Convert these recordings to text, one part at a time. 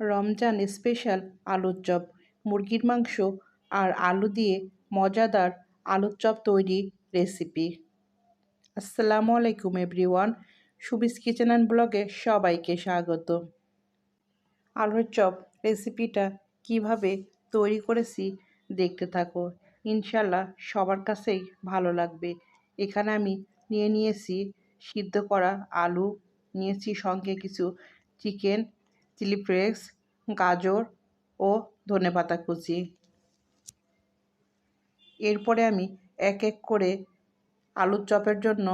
Ramzan special আলুর chop. মুরগির মাংস আর আলু দিয়ে মজাদার আলুর চপ তৈরি রেসিপি আসসালামু আলাইকুম এভরিওয়ান সুবিস কিচেন অ্যান্ড ব্লগে সবাইকে স্বাগত। আলুর চপ রেসিপিটা কীভাবে তৈরি করেছি দেখতে থাকো। ইনশাল্লাহ সবার কাছেই ভালো লাগবে। এখানে আমি নিয়ে নিয়েছি সিদ্ধ করা আলু, নিয়েছি সঙ্গে কিছু চিকেন চিলি ফ্লেক্স, গাজর ও ধনেপাতা কুচি। এরপরে আমি এক এক করে আলুর চপের জন্য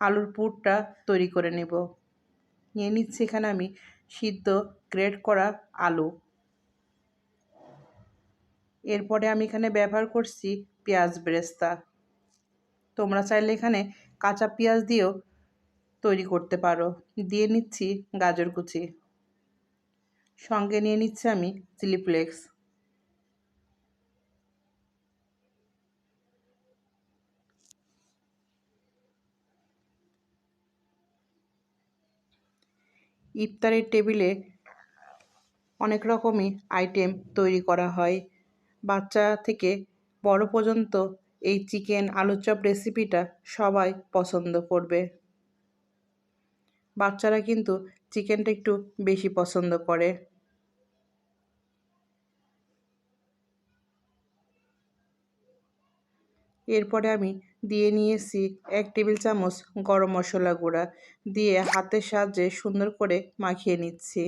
আলুর পুরটা তৈরি করে নেব। নিয়ে নিচ্ছি এখানে আমি সিদ্ধ গ্রেট করা আলু। এরপরে আমি এখানে ব্যবহার করছি পেঁয়াজ বেরেস্তা। তোমরা চাইলে এখানে কাঁচা পেঁয়াজ দিয়েও তৈরি করতে পারো। দিয়ে নিচ্ছি গাজর কুচি। সঙ্গে নিয়ে নিচ্ছি আমি চিলি ফ্লেক্স। ইফতারের টেবিলে অনেক রকমই আইটেম তৈরি করা হয়। বাচ্চা থেকে বড় পর্যন্ত এই চিকেন আলুর চপ রেসিপিটা সবাই পছন্দ করবে। বাচ্চারা কিন্তু চিকেনটা একটু বেশি পছন্দ করে। এরপরে আমি দিয়ে নিয়েছি এক টেবিল চামচ গরম মশলা গুঁড়া, দিয়ে হাতের সাহায্যে সুন্দর করে মাখিয়ে নিচ্ছি।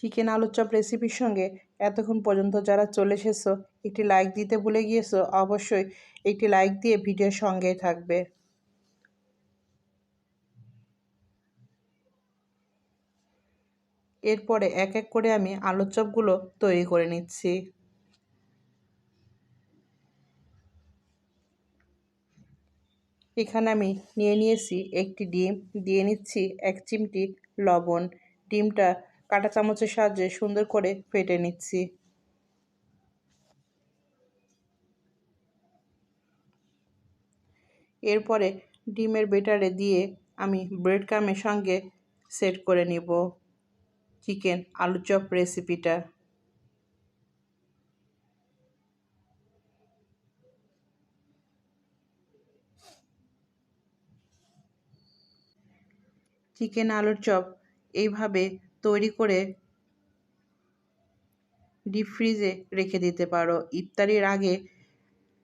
চিকেন আলুর চপ রেসিপির সঙ্গে এতক্ষণ পর্যন্ত যারা চলে এসেছ, একটি লাইক দিতে ভুলে গিয়েছো, অবশ্যই একটি লাইক দিয়ে ভিডিওর সঙ্গেই থাকবে। এরপরে এক এক করে আমি আলুর চপগুলো তৈরি করে নিচ্ছি। এখানে আমি নিয়ে নিয়েছি একটি ডিম, দিয়ে নিচ্ছি এক চিমটি লবণ। ডিমটা কাঁটা চামচের সাহায্যে সুন্দর করে ফেটে নিচ্ছি। এরপরে ডিমের বেটারে দিয়ে আমি ব্রেড কামের সঙ্গে সেট করে নিব চিকেন আলু চপ রেসিপিটা। চিকেন আলুর চপ এইভাবে তৈরি করে ডিপ ফ্রিজে রেখে দিতে পারো। ইফতারির আগে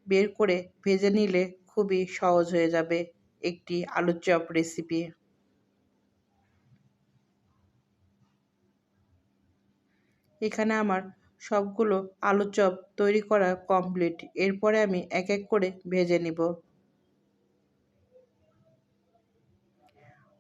বের করে ভেজে নিলে খুবই সহজ হয়ে যাবে একটি আলুর চপ রেসিপি এখানে আমার সবগুলো আলুর চপ তৈরি করা কমপ্লিট এরপরে আমি এক এক করে ভেজে নিব।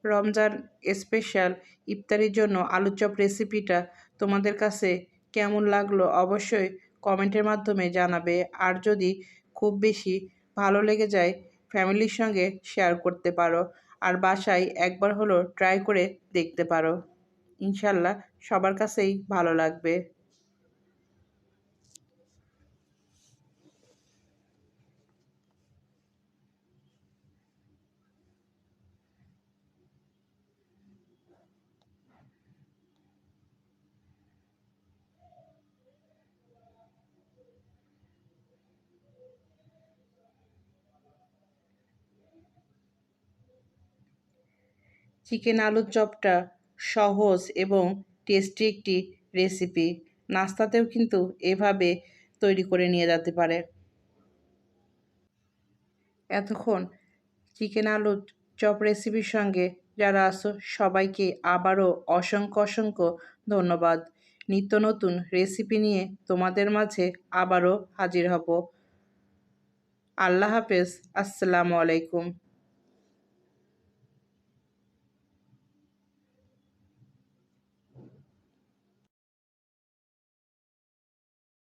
রমজান স্পেশাল ইফতারির জন্য আলুর চপ রেসিপিটা তোমাদের কাছে কেমন লাগল অবশ্যই কমেন্টের মাধ্যমে জানাবে। আর যদি খুব বেশি ভালো লেগে যায় ফ্যামিলির সঙ্গে শেয়ার করতে পারো। আর বাসায় একবার হলো ট্রাই করে দেখতে পারো। ইনশাল্লাহ সবার কাছেই ভালো লাগবে। চিকেন আলুর চপটা সহজ এবং টেস্টি একটি রেসিপি নাস্তাতেও কিন্তু এভাবে তৈরি করে নিয়ে যেতে পারে। এতক্ষণ চিকেন আলুর চপ রেসিপির সঙ্গে যারা আসো সবাইকে আবারও অসংখ্য অসংখ্য ধন্যবাদ। নিত্য নতুন রেসিপি নিয়ে তোমাদের মাঝে আবারও হাজির হব। আল্লাহ হাফেজ। আসসালামু আলাইকুম।